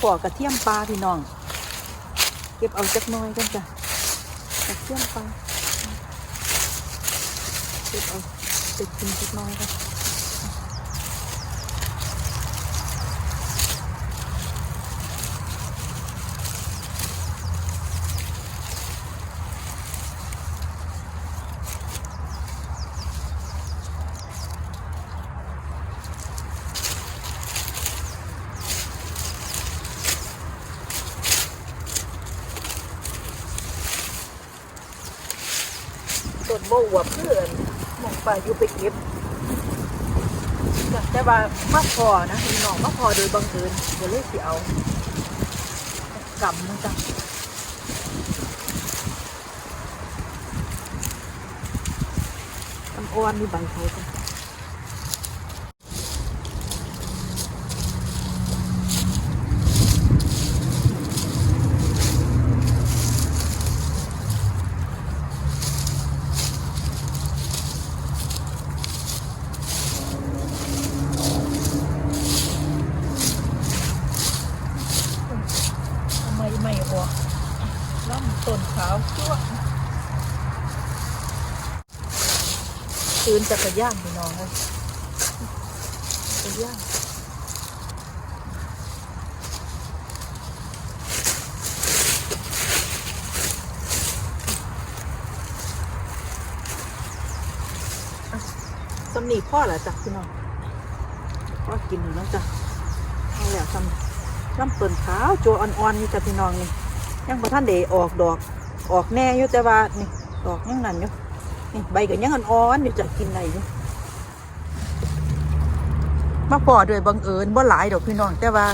มาขอกระเทียมปลาพี่น้อง เก็บเอาจักน้อยกันจ้ะกระเทียมปลาเก็บเอาเก็บกินจักน้อยกัน ต้นโบวบเพื่อนมองป่าอยู่ไปเก็บแต่ว่ามาพอนะพี่น้องมาพอโดยบังเอิญเดี๋ยวเลยสิเอากำมันจ้ะมันอ่อนมีใบเขาจ้ะทำไมไม่ออกล่ำต้นขาวจั่ว จักรยานพี่น้องเลยจักรยานสำนีพ่อเหรอจ้ะพี่น้องพ่อกินหนึ่แล้วจ้ะเอาแล้วทำน้ำเปิ่นขาวโจอ่อนๆนี่จ้ะพี่น้องนี่ยังบ่ท่านเดออกดอกออกแน่อยู่แต่ว่านี่ดอกยังนั่นอยู่ นี่ใบก็ยังอ่อนๆอยู่จะกินได้อยู่มาพอโดวยบังเอิญบ่หลายดอกพี่น้องแต่ว่า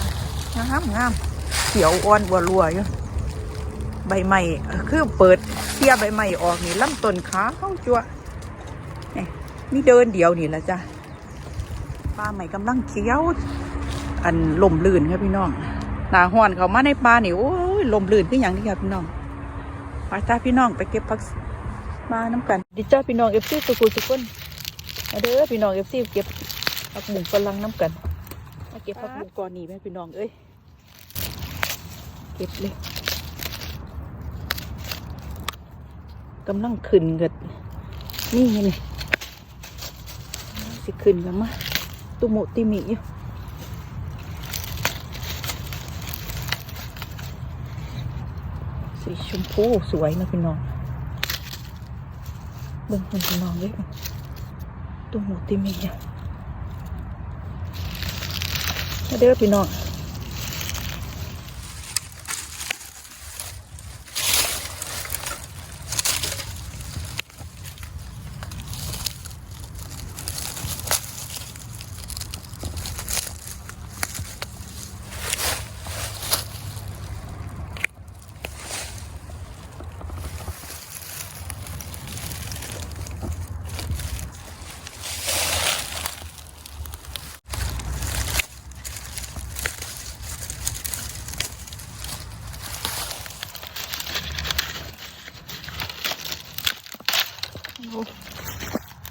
งามงามเขียวอ่อนบัวรัวอยู่ใบใหม่คือเปิดเทียใบใหม่ออกนี่ลำต้นขาวจั่วมีเดินเดียวนี่ละจ้ะปลาใหม่กำลังเคี้ยว อันลมลื่นครับพี่น้องหนาห้อนเขามาในปลานี่โอ้ยลมลื่นคืออย่างนี้ครับพี่น้องไปจ้าพี่น้องไปเก็บผัก มาน้ำกัน ดิจ้าพี่น้องเอฟซีสุกุสุกุนมาเด้อพี่น้องเอฟซีเก็บผักบุ้งฝรั่งน้ำกันมาเก็บผักบุ้งก่อนนี่แม่พี่น้องเอ้ยเก็บเลยกำลังขึ้นกันนี่ไงนี่สิขึ้นแล้วมาตุโมติมิอยู่สีชมพูสวยนะพี่น้อง เบิ่งคนพี่น้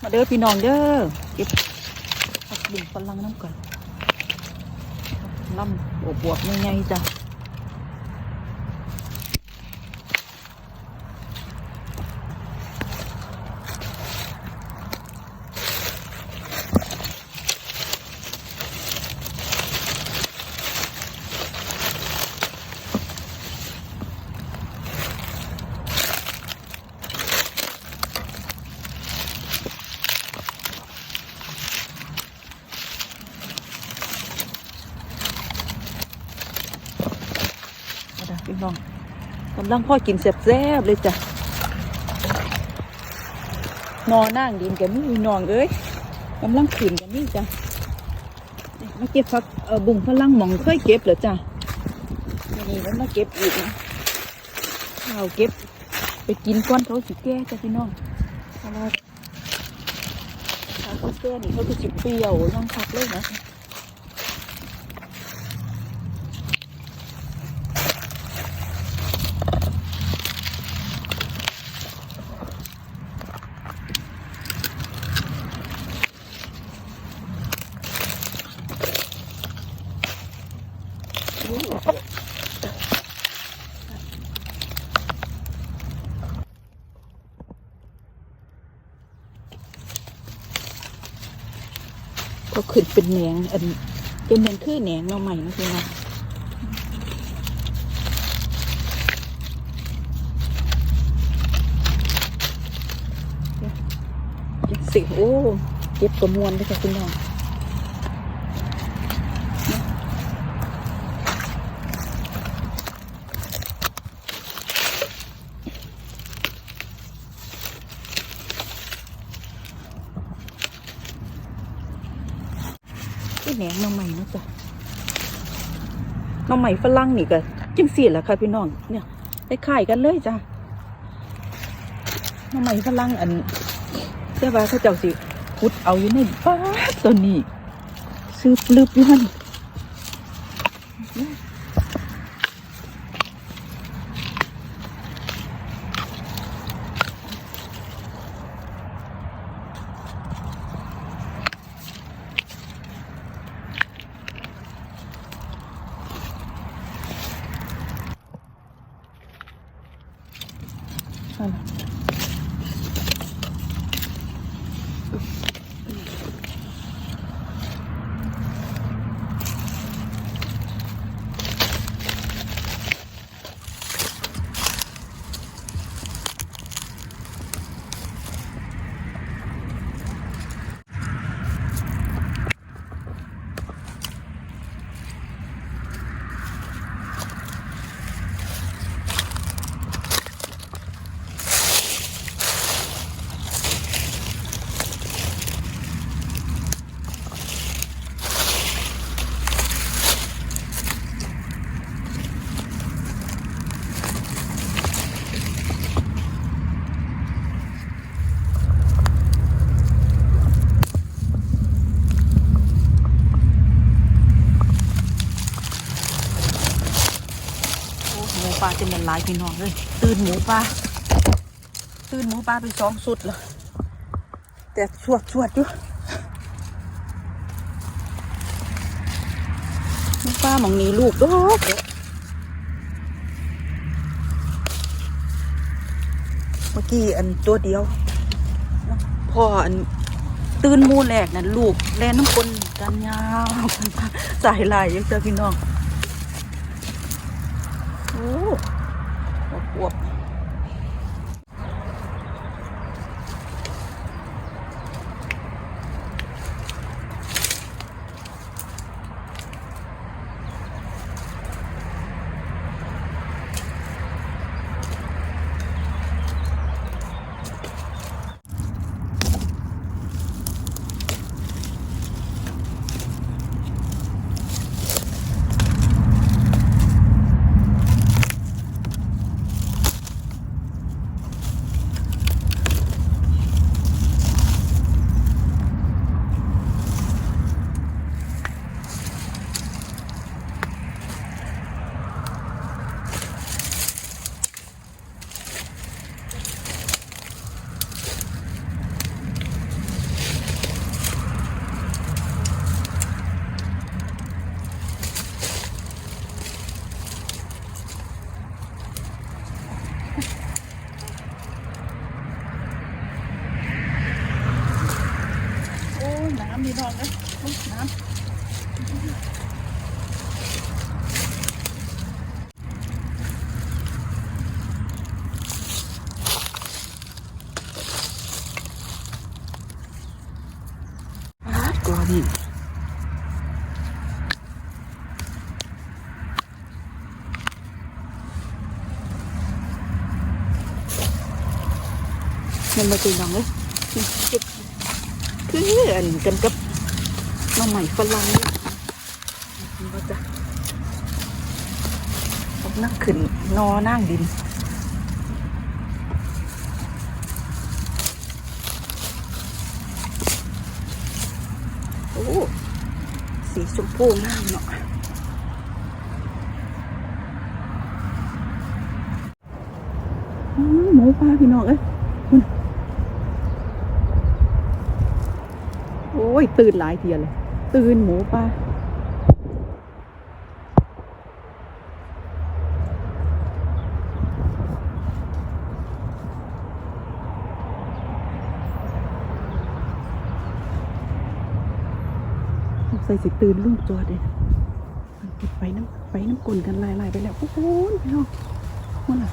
มาเด้อพี่น้องเด้อเก็บผักบุ้งฝรั่งน้ำก่อนลำบวบๆง่ายๆจ้ะมาเด้อพี่น้องกำลังพ่อกินแซ่บๆเลยจ้ะนอนั่งดินกันนี่มีน้องเอ้ยกำลังขืนกันนี่จ้ะมาเก็บผักเออบุ้งฝรั่งหมองเคยเก็บเหรอจ้ะนี่แล้วมาเก็บอีกนะเอาเก็บ ไปกินก้อนเขาสิแก่จ้ะพี่น้องเพราะว่าถ้าเขาแก่นี่เขาจะสิเปรี้ยวยังคักเลยนะ ขึ้นเป็นแหนงอันเป็นเหมือนคือแหนงเราใหม่นะพี่น้องสิโอ้เก็บกระมวลด้วยค่ะพี่น้องที่แหนงเราใหม่นะ จ้ะน้องใหม่ฝรั่งนี่ก็จังสี่แหละค่ะพี่น้องเนี่ยได้ขายกันเลยจ้ะน้องใหม่ฝรั่งอันเจ้าว่าเขาเจ้าสิพุดเอาอยู่ในบ้านตัวนี้ซื้อปลืบอยู่มัน นั่ ลาจะเป็นลายพี่น้องเลยตื่นหมูปลาตื่นหมูปลาไปสองสุดแล้วแต่ชวดชวดอยู่หมูปลาหมองนี้ลูกดอกเด้อเมื่อกี้อันตัวเดียวพ่ออันตื่นหมูแหลกนั่นลูกแลน้ำคนกันยาวสายลายยังเจอพี่น้อง โอ้อวบอวบโอ้ยน้ำมีน้องนะโอ้ยน้ำปาดกว่าดิ มันมาตีน้องเลยเก็บคืออันกันกับน้องใหม่ฝรั่งเนี่ยมันก็จะนั่งขึ้นนอนั่งดินโอ้สีชมพูงามเนาะหมูปลาพี่น้องเอ้ย โอ้ย ตื่นหลายเทียเลย ตื่นหมูปลาใส่สิตื่นลุ่มตัวเด็ดไปน้ำไปน้ำกลนกันลายลายไปแล้วโอ้โหพี่น้องมันอะ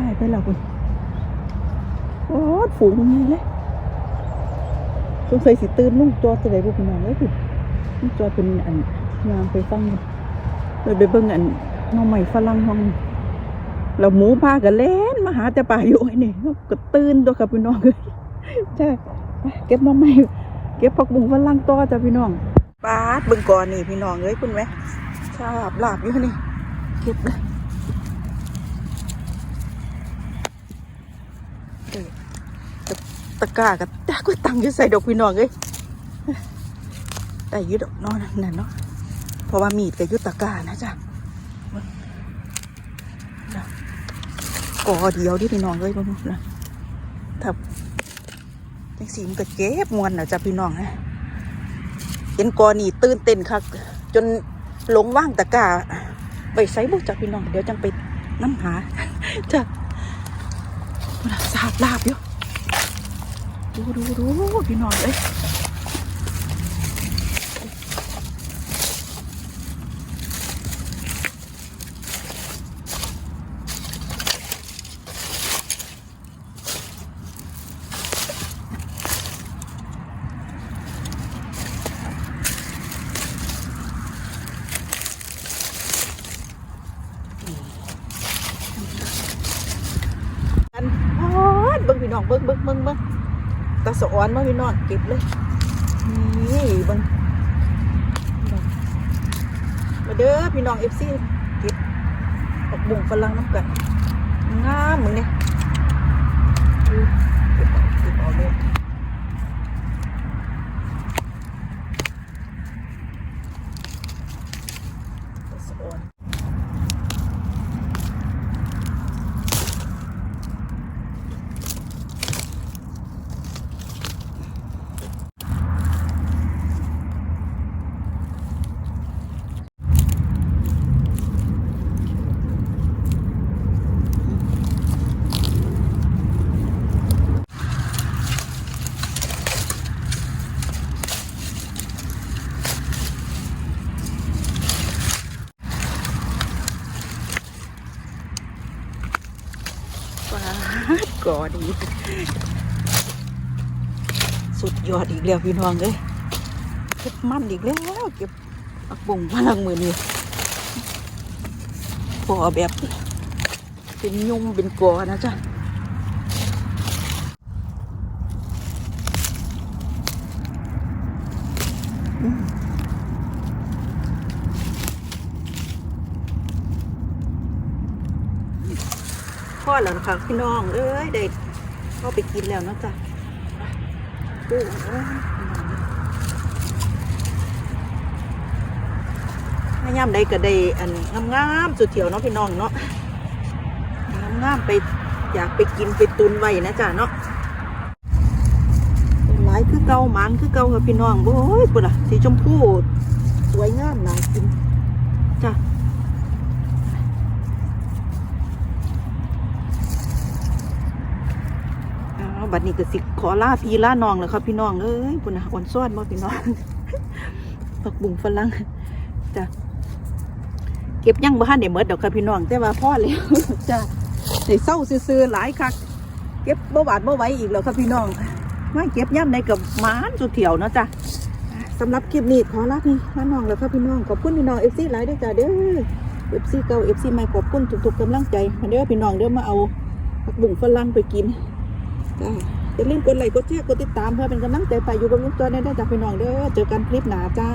ลายไปแล้วคุณ โอ้ฝูงนี้เลยสงสัยสิตื่นลุงจอดจะได้พวกพี่น้องเลยคุณลุงจอดเป็นอันยามไปฟังเลยไปเบิ่งอันน้องใหม่ฝรั่งห้องเราหมูพากันเล่นมาหาแต่ป่าอยู่ไอ้นี่ก็ตื่นตัวกับพี่น้องเลยใช่เก็บมาใหม่เก็บผักบุ้งฝรั่งต่อจ้ะพี่น้องปาดเบิ่งก่อนนี่พี่น้องเอ้ยคุณไหมชาบลาบอยู่นี่เก็บเลยเอ้ยตะ ตะกร้ากับตาก็ตังอยู่ใส่ดอกพี่น้องเอ้ยแต่ยึดดอกนอนนั่นเนาะเพราะว่ามีดกับยุตะกร้านะจ๊ะก่อเดียวดิพี่น้องเอ้ยเบิ่งนะถ้าจังสีมันก็เจ็บมวนนะจ้ะพี่น้องนะเห็นกอนี่ตื่นเต้นคักจนหลงว่างตะกร้าไปใส่บุจ้ะพี่น้อง เดี๋ยวจังไปน้ำหาจ้ะสาบลาบอยู่ ดูดูดูพี่น้องเอ้ยกันอ๋อเบิ้งพี่น้องเบิ้งเบิ้งเบิ้งเบิ้ง ตาสะออนมาพี่น้องเก็บเลย นี่บังมาเด้อพี่น้องเอฟซีเก็บออกบุ่งฝรั่งน้ำกันงามเหมือนเนี่ยดูเก็บเอาเก็บเอาเลยตาสะออน ปาดก่ อดีสุดยอดอีกแล้วพี่น้องเลยเก็บมันอีกแล้วเก็บปักบุ่งพลังมือนี่พอแบบเป็นยุ่มเป็นกอนะจ๊ะ พ่อแล้วนะคะพี่น้องเอ้ยได้เข้าไปกินแล้วนะจ๊ะปูเอ้ยพยายามได้ก็ได้อันงามๆสุดเถียวเนาะพี่น้องเนาะงามๆไปอยากไปกินไปตุนไว้นะจ๊ะเนาะหลายคือเก่าหมันคือเก่าค่ะพี่น้องโอ้ยปุ่นอะสีชมพูสวยงามน่ากินจ้ะ อ้าว บัดนี้ก็สิขอลาพี่าน้องแล้วครับพี่น้องเอ้ยปุ่นนะอ่อนซ้อนบ่พี่น้องผักบุ้งฝรั่งจ้ะเก็บยังบ่ทันได้หมดดอกครับพี่น้องแต่ว่าพอแล้วจ้ะได้เศร้าซื่อๆหลายคักเก็บบ่หวาดบ่ไหวอีกแล้วครับพี่น้องมาเก็บย่ำในกับหมานสุดเถียวเนาะจ้ะสำหรับคลิปนี้ขอลาพี่ลาน้องแล้วครับพี่น้องขอบคุณพี่น้อง FC หลายด้วยจ้ะเด้อ FC เก่า FC ใหม่ขอบคุณทุกๆกำลังใจมาเด้อพี่น้องเด้อมาเอาผักบุ้งฝรั่งไปกิน จ้าอย่าลืมกดไลค์กดแชร์กดติดตามเพื่อเป็นกำลังใจไปอยู่กับลุงตัวได้ได้จากพี่น้องเด้อเจอกันคลิปหนาจ้า